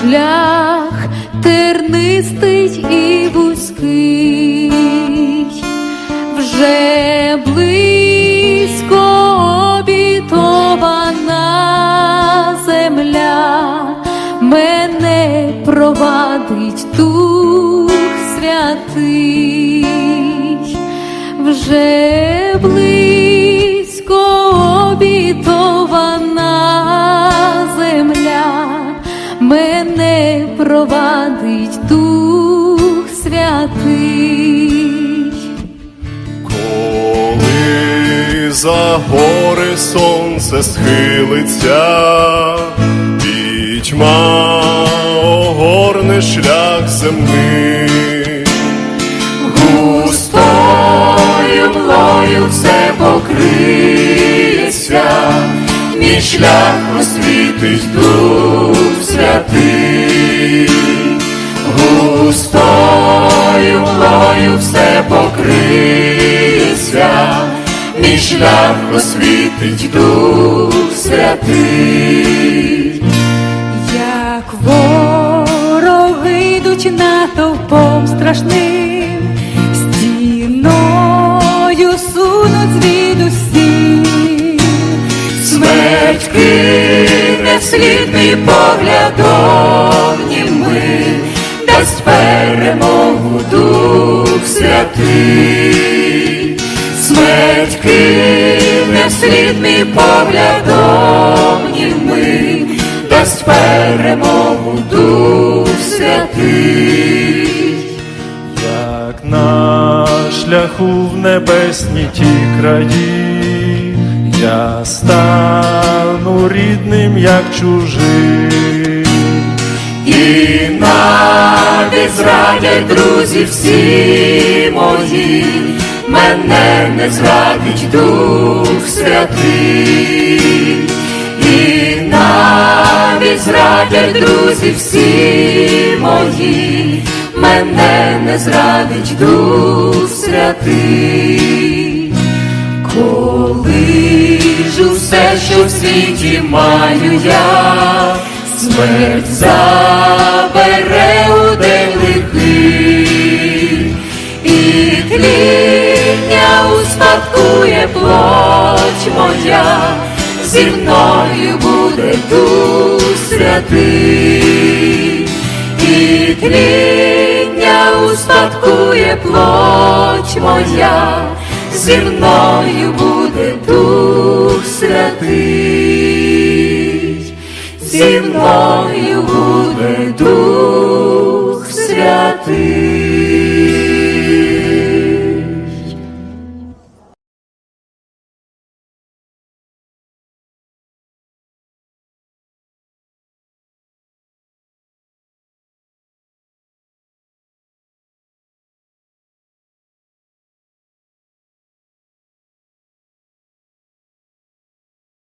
шлях тернистий і вузький, вже близько обітована земля, мене провадить Дух Святий, вже мене провадить Дух Святий. Коли за гори сонце схилиться, пітьма огорне шлях земний, густою млою все покриється, мій шлях освітить Дух Святий, густою млою все покриється, мій шлях освітить Дух Святий. Як вороги йдуть натовпом страшним, стіною сунуть звідусіль. Смерть кине поглядом німим, дасть перемогу Дух Святий. Смерть кине вслід мій поглядом німим, дасть перемогу Дух Святий. Як на шляху в небесні ті краї, я стану рідним, як чужий. І навіть зрадять друзі всі мої, мене не зрадить Дух Святий. І навіть зрадять друзі всі мої, мене не зрадить Дух Святий. Що в світі маю я, смерть забере у день лихий, і тління успадкує плоть моя, зі мною буде Дух Святий, і тління успадкує плоть моя, зі мною буде Дух Святий, зі мною буде Дух Святий.